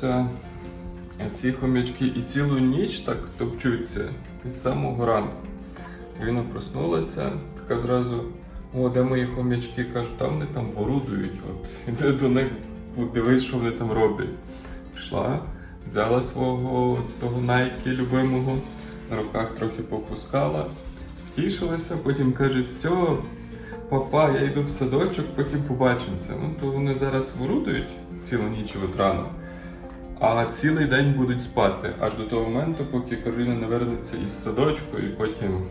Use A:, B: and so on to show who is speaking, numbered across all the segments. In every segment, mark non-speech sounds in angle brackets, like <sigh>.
A: проснулися ці хомячки і цілу ніч так топчуться із самого ранку. Кароліна проснулася, така зразу, о, де мої хомячки? Кажу, там вони там ворудують. От <laughs> іди до них, подивись, що вони там роблять. Пішла, взяла свого того найки любимого, на руках трохи попускала, тішилася, потім каже, все, папа, я йду в садочок, потім побачимося. Ну, то вони зараз ворудують цілу ніч от рано. А цілий день будуть спати аж до того моменту, поки Кароліна не вернеться із садочку і потім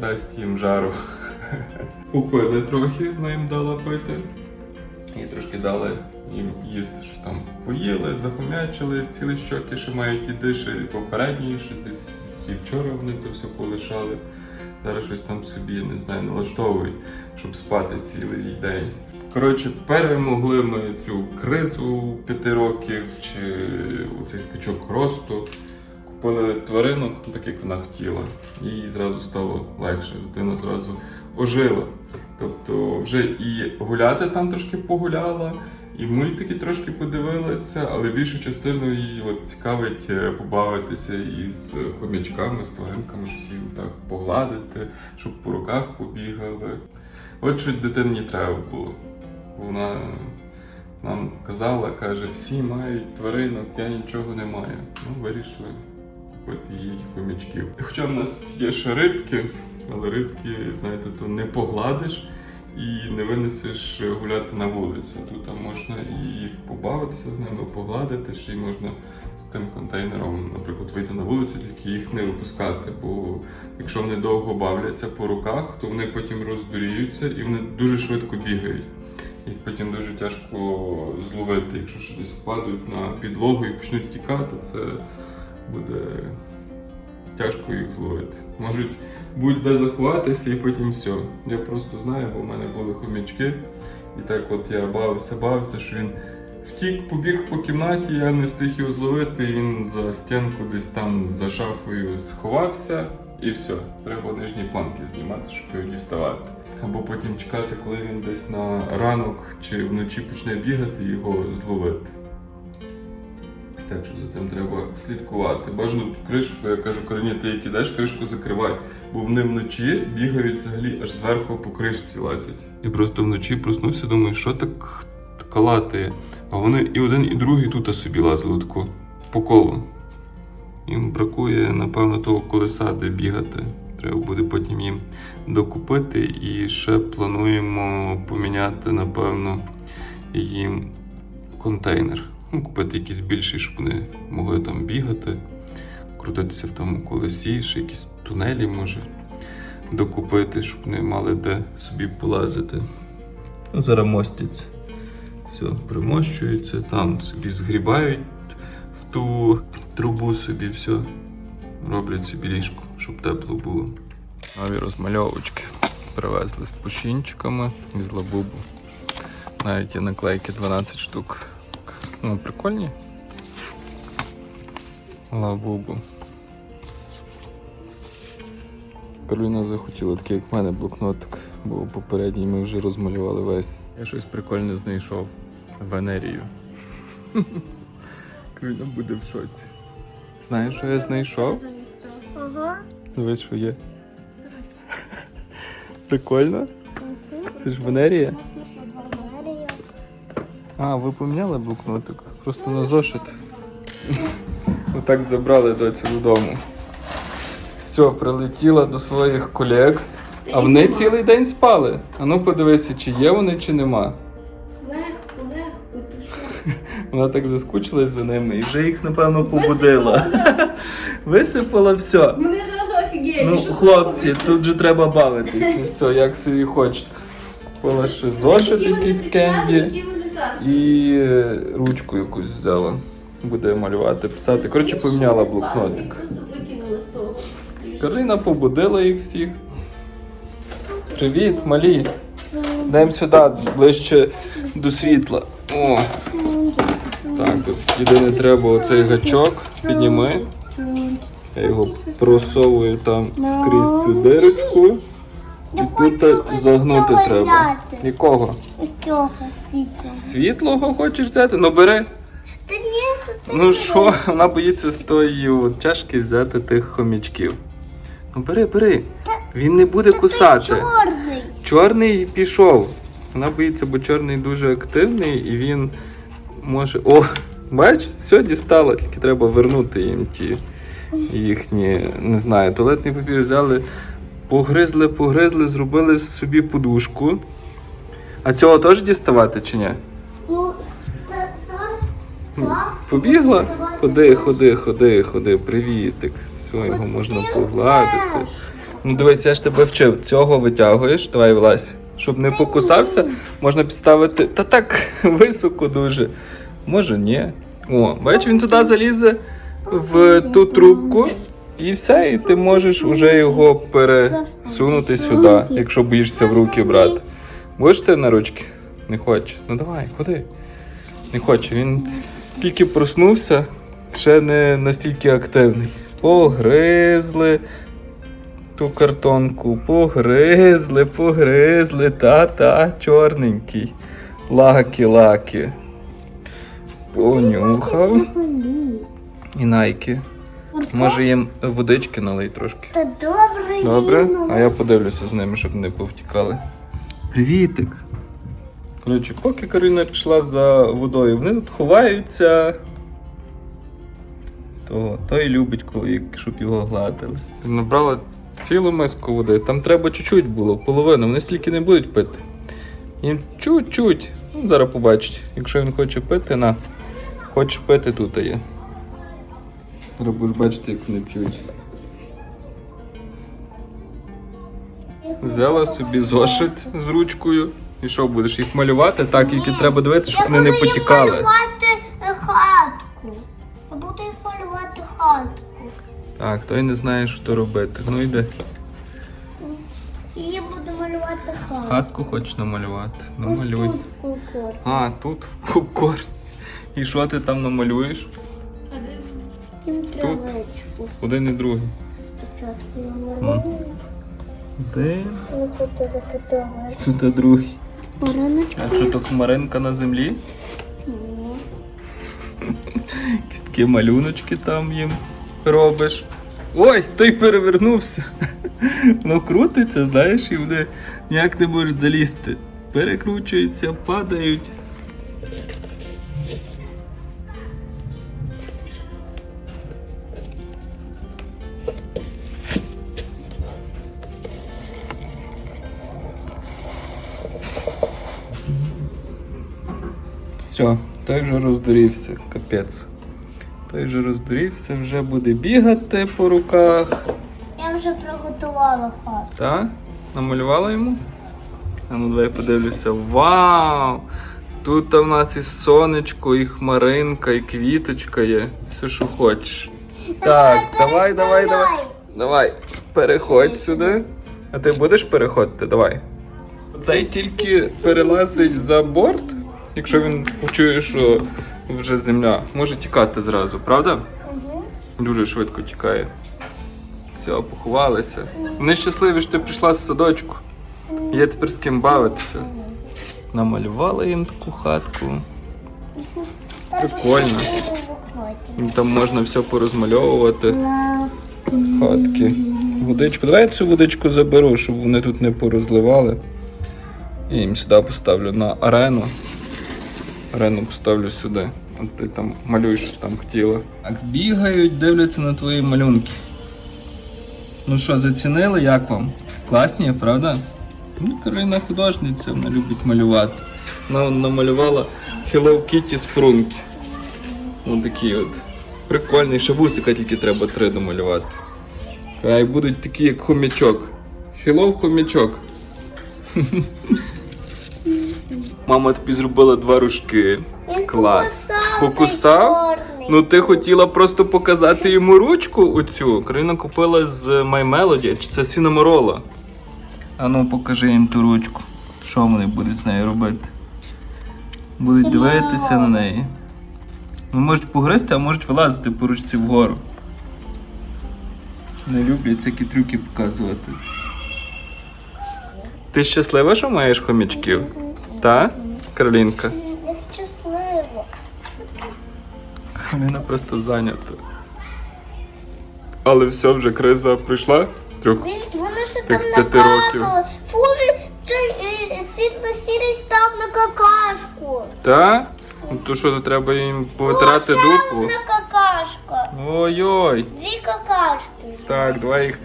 A: дасть їм жару. <laughs> Попили трохи, вона їм дала пити. І трошки дали їм їсти, щось там поїли, захомячили, цілі щоки, ще мають і диші попередні, що десь і вчора вони то все полишали. Зараз щось там собі, не знаю, налаштовують, щоб спати цілий день. Коротше, перемогли ми цю кризу п'яти років чи цей скачок росту. Купили тваринок, так як вона хотіла, і зразу стало легше. Дитина зразу ожила. Тобто вже і гуляти там трошки погуляла, і мультики трошки подивилася, але більшу частину її от цікавить е, побавитися із хомячками, з тваринками, щось їм так погладити, щоб по руках побігали. От що дитині треба було. Вона нам казала, каже, всі мають тваринок, я нічого не маю. Ну, вирішили купити їй хомячків. Хоча в нас є ще рибки, але рибки, знаєте, то не погладиш і не винесеш гуляти на вулицю. Тут можна і їх побавитися з ними, погладити, ще й можна з тим контейнером, наприклад, вийти на вулицю, тільки їх не випускати. Бо якщо вони довго бавляться по руках, то вони потім роздуріються і вони дуже швидко бігають. Їх потім дуже тяжко зловити. Якщо ще десь впадуть на підлогу і почнуть тікати, це буде тяжко їх зловити. Можуть будь-де заховатися і потім все. Я просто знаю, бо в мене були хомячки. І так от я бавився, бавився, що він втік, побіг по кімнаті, я не встиг його зловити, він за стінку десь там за шафою сховався, і все. Треба нижні планки знімати, щоб його діставати. Або потім чекати, коли він десь на ранок чи вночі почне бігати, і його зловити. Так що за тим треба слідкувати. Бажано кришку, я кажу, Карині, ти як ідеш, кришку закривай, бо вони вночі бігають взагалі аж зверху по кришці лазять. Я просто вночі проснувся, думаю, що так калатає. А вони і один, і другий тут собі лазили тако по колу. Їм бракує, напевно, того колеса, де бігати. Треба буде потім їм докупити. І ще плануємо поміняти, напевно, їм контейнер. Ну, купити якийсь більший, щоб вони могли там бігати, крутитися в тому колесі, ще якісь тунелі може докупити, щоб вони мали де собі полазити. Ну, Зараз мостяться. Все, примощуються, там собі згрібають в ту трубу собі все. Роблять собі ліжко, щоб тепло було. Нові розмальовочки привезли з пушінчиками і з лабубу. Навіть є наклейки 12 штук. Ну, прикольні. Лабубу. Кароліна захотіла такий, як в мене, блокнотик, бо попередній ми вже розмалювали весь. Я щось прикольне знайшов. Венерію. <laughs> Кароліна буде в шоці. Знаєш, що я знайшов?
B: Ага.
A: Дивись, що є. Прикольно? Це ж Венерія? А, ви поміняли блокнотик? Просто на зошит. Отак забрали доцю додому. Все, прилетіла до своїх колег. А вони цілий день спали. А ну подивися, чи є вони, чи нема.
B: Легко, легко, ти що?
A: Вона так заскучилась за ними і вже їх, напевно, побудила. Висипала все.
B: Вони.
A: Ну, хлопці, тут же треба бавитись. Все, як собі хочете. Ще зошит якийсь кенді. І е, ручку якусь взяла. Буде малювати, писати. Коротше, поміняла блокнотик. Карина побудила їх всіх. Привіт, малі. Даємо сюди, ближче до світла. О, так, тут єдине треба оцей гачок. Підніми. Я його просовую там крізь цю дирочку. І тут загнути треба. Якого?
B: Ось цього світу.
A: Світлого хочеш взяти? Ну бери.
C: Та ні, тут
A: Ну що, вона боїться з тої чашки взяти тих хомячків. Ну бери, бери. Він не буде кусати.
C: чорний.
A: Чорний пішов. Вона боїться, бо чорний дуже активний і він може. О! Бач, все дістала, тільки треба вернути їм ті їхні, не знаю, туалетний папір взяли, погризли, погризли, зробили собі подушку. А цього теж діставати чи ні?
C: Ну, це сам.
A: Побігла? Ходи, ходи, ходи, ходи, привітик. Все, його можна погладити. Ну дивись, я ж тебе вчив. Цього витягуєш, давай влазь. Щоб не покусався, можна підставити. Та так <laughs> високо дуже. Може, ні. О, бач, він туди залізе в ту трубку. І все, і ти можеш вже його пересунути сюди, якщо боїшся в руки брати. Будеш ти на ручки? Не хоче. Ну давай, ходи. Не хоче. Він тільки проснувся, ще не настільки активний. Погризли ту картонку, погризли, погризли, та-та, чорненький. Лакі-лакі. Понюхав. І найки. Може їм водички налий трошки.
C: Та добре,
A: Добре? А я подивлюся з ними, щоб не повтікали. Привітик. Коротше, поки Карина пішла за водою, вони тут ховаються. То той любить, коли щоб його гладили. Ти набрала цілу миску води. Там треба чуть-чуть було, половину. Вони стільки не будуть пити. Їм чуть-чуть. Ну, зараз побачить. Якщо він хоче пити, на. Хочеш пити, тут є. Зараз будеш бачити, як вони п'ють. Взяла собі зошит з ручкою. І що будеш їх малювати? Так, тільки треба дивитися, щоб вони не
C: буду їм
A: потікали.
C: малювати хатку. Я буду їм малювати хатку.
A: Так, той не знає, що робити. Ну йди.
C: Я буду малювати хатку.
A: Хатку хочеш намалювати. Намалюй.
C: тут кукур.
A: А, тут попкорн. І що ти там намалюєш?
B: Де?
A: Один і другий.
C: Спочатку намалюю.
A: Де?
C: Ну, тут.
A: Тут і другий.
C: Бараночка.
A: А що то хмаринка на землі?
C: Ні.
A: Якісь такі малюночки там їм робиш. Ой, той перевернувся. Ну крутиться, знаєш, і вони ніяк не можуть залізти. Перекручуються, падають. Той вже роздурівся, капець. Той вже роздурівся, вже буде бігати по руках.
C: Я вже приготувала хатку.
A: Так? Намалювала йому? А ну давай подивлюся. Вау! Тут в нас і сонечко, і хмаринка, і квіточка є. Все, що хочеш. Так, давай, давай, давай. Давай, переходь сюди. А ти будеш переходити? Давай. Цей тільки перелазить за борт, якщо він почує, що вже земля. Може тікати зразу, правда?
C: Угу.
A: Дуже швидко тікає. Все, поховалися. Вони щасливі, що ти прийшла з садочку. Є тепер з ким бавитися. Намалювала їм таку хатку. Прикольно. Там можна все порозмальовувати. Хатки. Водичку. Давай я цю водичку заберу, щоб вони тут не порозливали. І їм сюди поставлю на арену. Арену поставлю сюди. От ти там малюєш, що там хотіла. Так, бігають, дивляться на твої малюнки. Ну що, зацінили, як вам? Класні, правда? Ну, Карина художниця, вона любить малювати. Вона намалювала Hello Kitty спрунки. Ось такі от. Прикольний, ще вусика тільки треба три домалювати. А й будуть такі, як хомячок. Hello хомячок. <laughs> Мама тобі зробила два ружки.
C: Він
A: Клас.
C: покусав,
A: Покусав?
C: чорний.
A: Ну ти хотіла просто показати йому ручку оцю. Карина купила з My Melody, чи це Сінаморола. А ну покажи їм ту ручку. Що вони будуть з нею робити? Будуть дивитися на неї. Ну, можуть погризти, а можуть вилазити по ручці вгору. Не люблять всякі трюки показувати. Ти щаслива, що маєш хомячків? Та? Каролінка?
C: Я щаслива.
A: Кароліна просто зайнята. Але все, вже криза пройшла. Трьох.
C: Він, воно ще
A: Тих
C: там
A: п'яти років.
C: накапало. Фу, він- той е, світло-сірий став на какашку.
A: Та? Ну то що, то треба їм повитирати
C: О, ще
A: дупу.
C: одна какашка.
A: Ой-ой.
C: Дві какашки.
A: Так, давай їх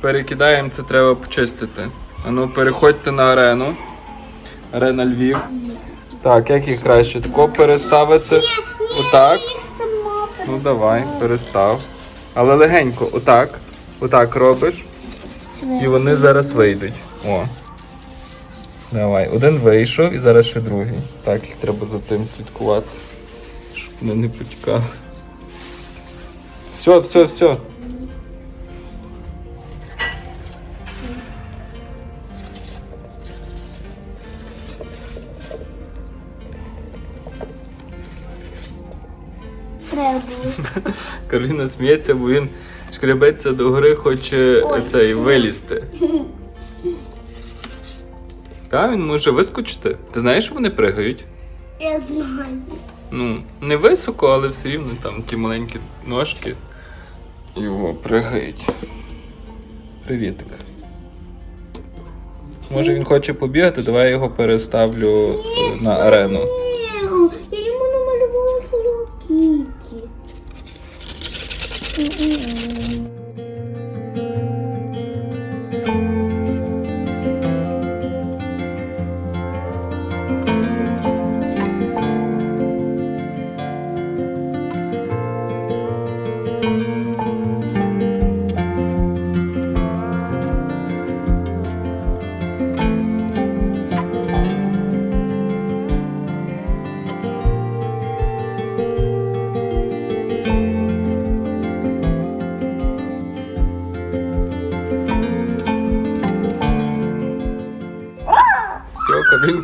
A: перекидаємо, це треба почистити. Ану, переходьте на арену. Арена Львів. Так, як їх краще? Тако переставити. Отак. Ну давай, перестав. Але легенько, отак. Отак робиш. І вони зараз вийдуть. О. Давай, один вийшов і зараз ще другий. Так, їх треба за тим слідкувати, щоб вони не потікали. Все, все, все.
C: Треба.
A: Кароліна сміється, бо він шкребеться до гори, хоче
C: Ой.
A: цей вилізти. Та, він може вискочити. Ти знаєш, що вони пригають?
C: Я знаю.
A: Ну, не високо, але все рівно там ті маленькі ножки. Його пригають. Привітик. Може він хоче побігати, давай я його переставлю е, на арену.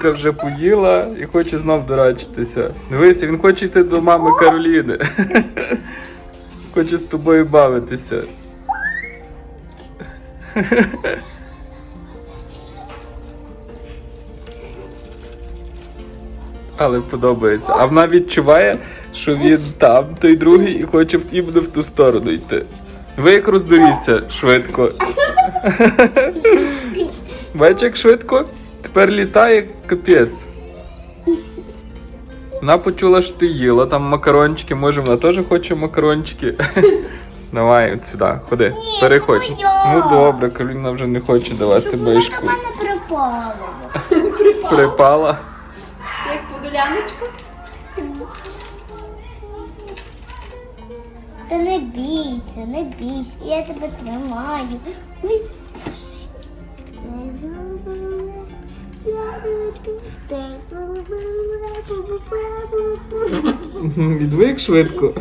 A: Все, вже поїла і хоче знов дорачитися. Дивися, він хоче йти до мами Кароліни. <laughs> Хоче з тобою бавитися. <laughs> Але подобається. А вона відчуває, що він там, той другий, і хоче в- іменно в ту сторону йти. Ви як роздурівся швидко. <laughs> Бачиш, як швидко? Тепер літає капець. Вона почула, що ти їла там макарончики, може вона теж хоче макарончики. <laughs> Давай от сюди, ходи,
C: Ні,
A: переходь.
C: це моя.
A: Ну добре, Кароліна вже не хоче давати
C: Щоб вона до мене припала. <laughs>
A: Припала.
B: Як подоляночка?
C: Та не бійся, не бійся, я тебе тримаю. Ой,
A: Відвик швидко.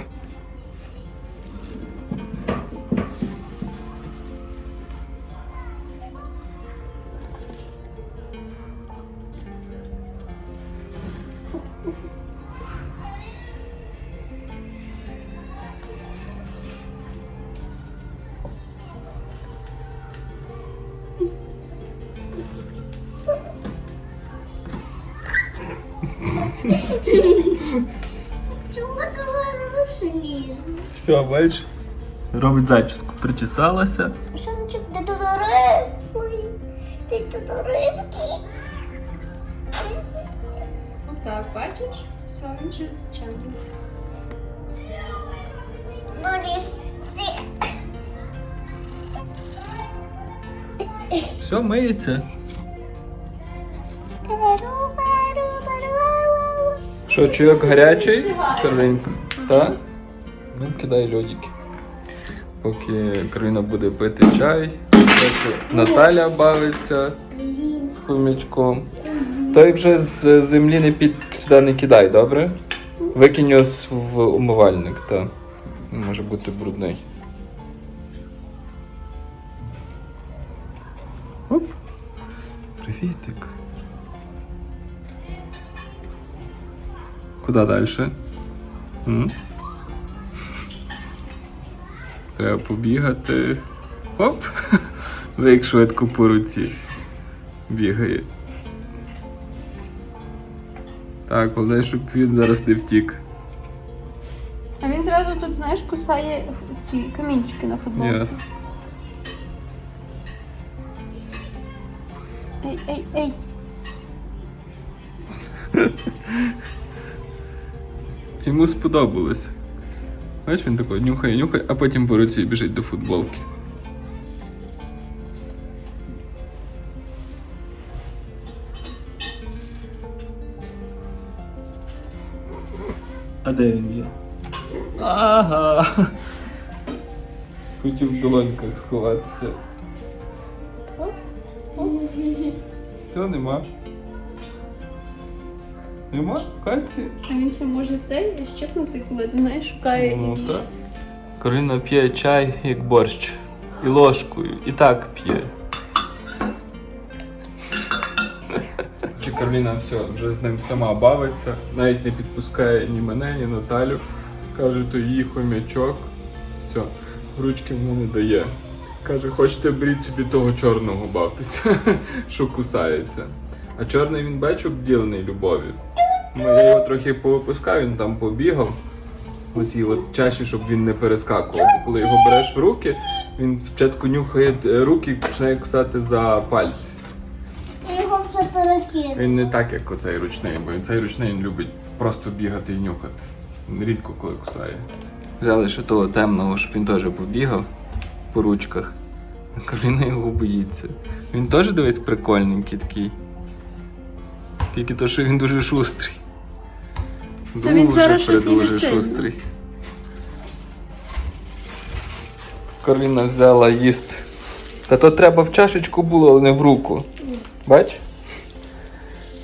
A: Все, бачиш? Робить зачіску, причесалася.
C: Шанчик, ти тут рис мій. Ти тут риски.
B: Отак, бачиш? Все, він же чемний.
A: Все, миється. Що, чайок гарячий?
B: Встигаю.
A: Так? Ну, кидай льодики. Поки Кароліна буде пити чай. Наталя бавиться з хомячком. Той вже з землі не під сюди не кидай, добре? Викинь його в умивальник, так. Може бути брудний. Оп. Привітик. Куди далі? Треба побігати. Оп! <laughs> Ви як швидко по руці бігає. Так, головне, щоб він зараз не втік.
B: А він зразу тут, знаєш, кусає ці камінчики на футболці.
A: Yes.
B: Ей, ей, ей.
A: Йому сподобалось. Бачиш, він такий нюхає, нюхає, а потім по руці біжить до футболки.
D: А де він є?
A: Ага. Хотів в долоньках сховатися. Все, нема. Нема? Каці?
B: А він ще може цей щепнути, коли ти знаєш, шукає.
A: Ну так. Кароліна п'є чай як борщ. І ложкою. І так п'є. Чи Кароліна все, вже з ним сама бавиться, навіть не підпускає ні мене, ні Наталю. Каже, то її хомячок. Все, ручки в мене дає. Каже, хочете беріть собі того чорного бавтеся, <laughs> що кусається. А чорний він бачу обділений любов'ю. Ну, я його трохи повипускав, він там побігав. Оцій от чаші, щоб він не перескакував. Бо коли його береш в руки, він спочатку нюхає е, руки і починає кусати за пальці.
C: Його вже перекину.
A: Він не так, як оцей ручний, бо цей ручний він любить просто бігати і нюхати. Він рідко коли кусає. Взяли ще того темного, щоб він теж побігав по ручках. А Кароліна його боїться. Він теж дивись прикольненький такий. Тільки то, що він дуже шустрий.
B: Та він зараз щось
A: дуже шустрий. Кароліна взяла їсти. Та то треба в чашечку було, але не в руку. Бач?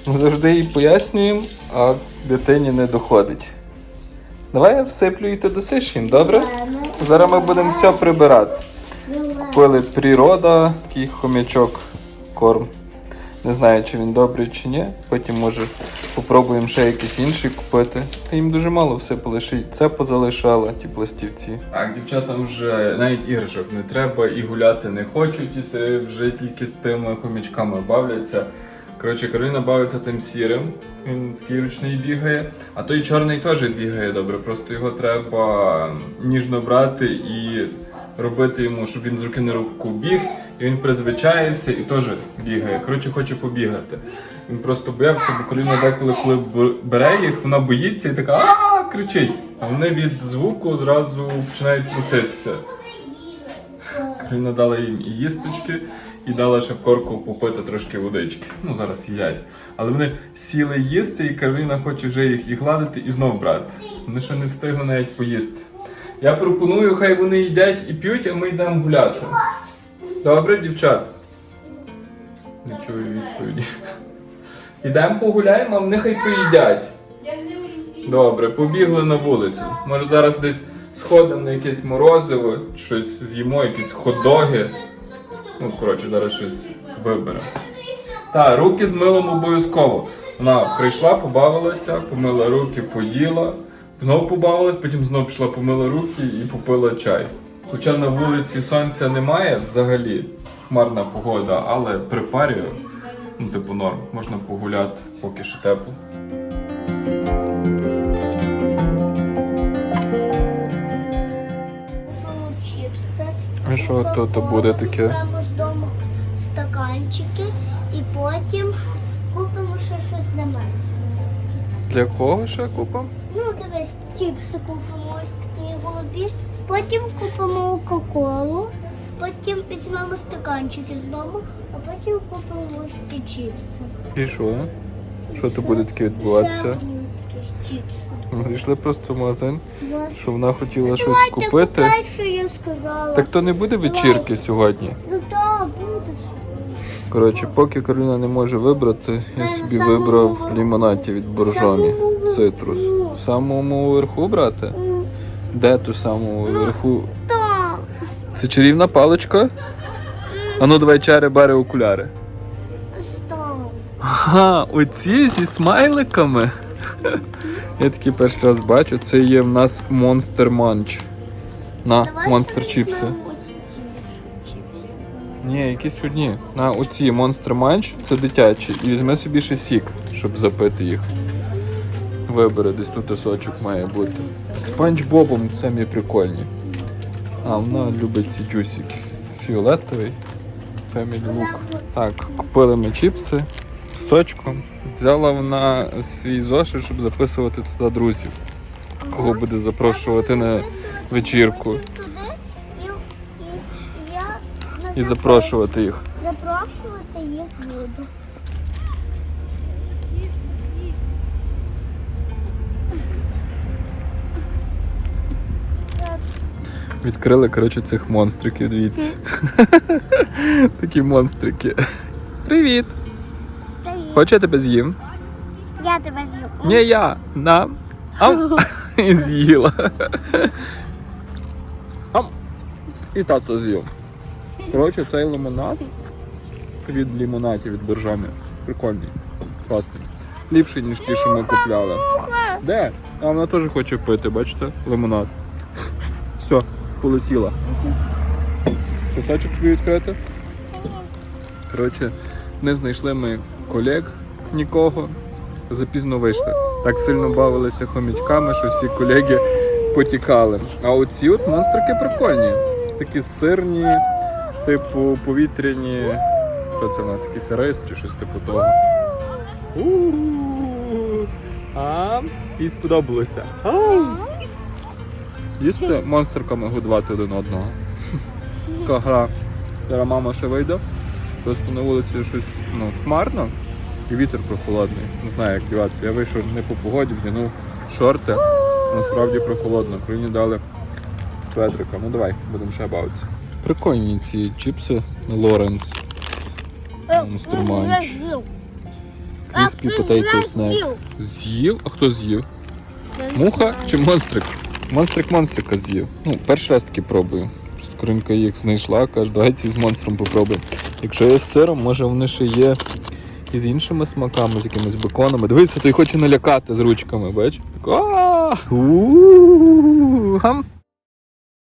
A: Ми завжди їй пояснюємо, а дитині не доходить. Давай я всиплю і ти досиш їм, добре? Зараз ми будемо все прибирати. Купили природа, такий хомячок, корм. Не знаю, чи він добрий чи ні. Потім може попробуємо ще якийсь інший купити. Та їм дуже мало все полишить. Це позалишала, ті пластівці. Так, дівчатам вже навіть іграшок не треба і гуляти не хочуть іти, вже тільки з тими хомячками бавляться. Коротше, Кароліна бавиться тим сірим. Він такий ручний бігає. А той чорний теж бігає добре, просто його треба ніжно брати і робити йому, щоб він з руки на руку біг, і він призвичаєвся і теж бігає. Коротше, хоче побігати. Він просто боявся, бо Кароліна деколи, коли бере їх, вона боїться і така а кричить. А вони від звуку зразу починають проситися. Кароліна дала їм і їсточки, і дала ще в корку попити трошки водички. Ну, зараз їдять. Але вони сіли їсти, і Кароліна хоче вже їх і гладити, і знов брати. Вони ще не встигли навіть поїсти. Я пропоную, хай вони їдять і п'ють, а ми йдемо гуляти. Добре, дівчат? Не чую відповіді. Ідемо погуляємо, а вони хай поїдять. Добре, побігли на вулицю. Може зараз десь сходимо на якесь морозиво, щось з'їмо, якісь хот-доги. Ну, коротше, зараз щось виберемо. Так, руки з милом обов'язково. Вона прийшла, побавилася, помила руки, поїла, знову побавилась, потім знову пішла, помила руки і попила чай. Хоча на вулиці сонця немає взагалі, хмарна погода, але при парі, ну, типу норм, можна погуляти, поки ще тепло.
C: Купимо чіпси.
A: А що то, то буде таке?
C: Візьмемо з дому стаканчики і потім купимо ще щось для мене.
A: Для кого ще купа?
C: Ну, дивись, чіпси купимо потім купимо Кока-Колу, потім візьмемо стаканчики з дому, а потім купимо ось ці чіпси.
A: І що? Що то буде таке відбуватися? Ми зайшли просто в магазин, що вона хотіла щось
C: Давайте
A: купити.
C: купляй, що я сказала.
A: Так то не буде вечірки сьогодні.
C: Ну так, буде.
A: Коротше, поки Кароліна не може вибрати, я собі
C: на самому
A: вибрав
C: верху.
A: лімонаті від боржомі.
C: верху.
A: Цитрус. В самому верху брати? Де ту саму верху?
C: Так.
A: Це чарівна паличка? А ну давай чари, бари, окуляри. Ага, оці зі смайликами. Я такі перший раз бачу. Це є в нас Monster Munch. На, Monster чіпси. Ні, якісь одні. На оці Monster Munch, це дитячі. І візьми собі ще сік, щоб запити їх. Вибери, десь тут сочок має бути. Спанч Бобом самі прикольні. А вона любить ці джусики. Фіолетовий. Family Look. Так, купили ми чіпси з сочком. Взяла вона свій зошит, щоб записувати туди друзів. Кого буде запрошувати на вечірку
C: і
A: запрошувати їх.
C: запрошувати їх буду.
A: Відкрили, коротше, цих монстриків, дивіться. <laughs> Такі монстрики. Привіт!
C: Привіт.
A: Хочеш я тебе з'їм?
C: Я тебе зроблю.
A: Ні, я. На. Ам. <laughs> І з'їла. Ам. І тато з'їв. Коротше, цей лимонад від лимонатів від боржомі. Прикольний. Класний. Ліпший, ніж ті, що ми купляли. Де? А вона теж хоче пити, бачите? Лимонад. Полетіла. Сосочок тобі відкрити? Коротше, не знайшли ми колег нікого. Запізно вийшли. Так сильно бавилися хомячками, що всі колеги потікали. А оці от монстрики прикольні. Такі сирні, типу повітряні. Що це в нас? Якийсь рис чи щось типу того. У-у-у. А, їй сподобалося. Ау. Їсти монстриками годувати один одного. Така гра. Зараз мама ще вийде. Просто на вулиці щось ну, хмарно і вітер прохолодний. Не знаю, як діватися. Я вийшов не по погоді, вдягнув шорти. Насправді прохолодно. Україні дали светрика. Ну давай, будемо ще бавитися. Прикольні ці чіпси Лоренс. Монстерманч. Crispy potato snack. З'їв? А хто з'їв? Муха чи монстрик? Монстрик монстрика з'їв. Ну, перший раз таки пробую. Просто їх знайшла, каже, давайте з монстром попробуємо. Якщо є з сиром, може вони ще є і з іншими смаками, з якимись беконами. Дивись, той хоче налякати з ручками, бач? Так! Гам.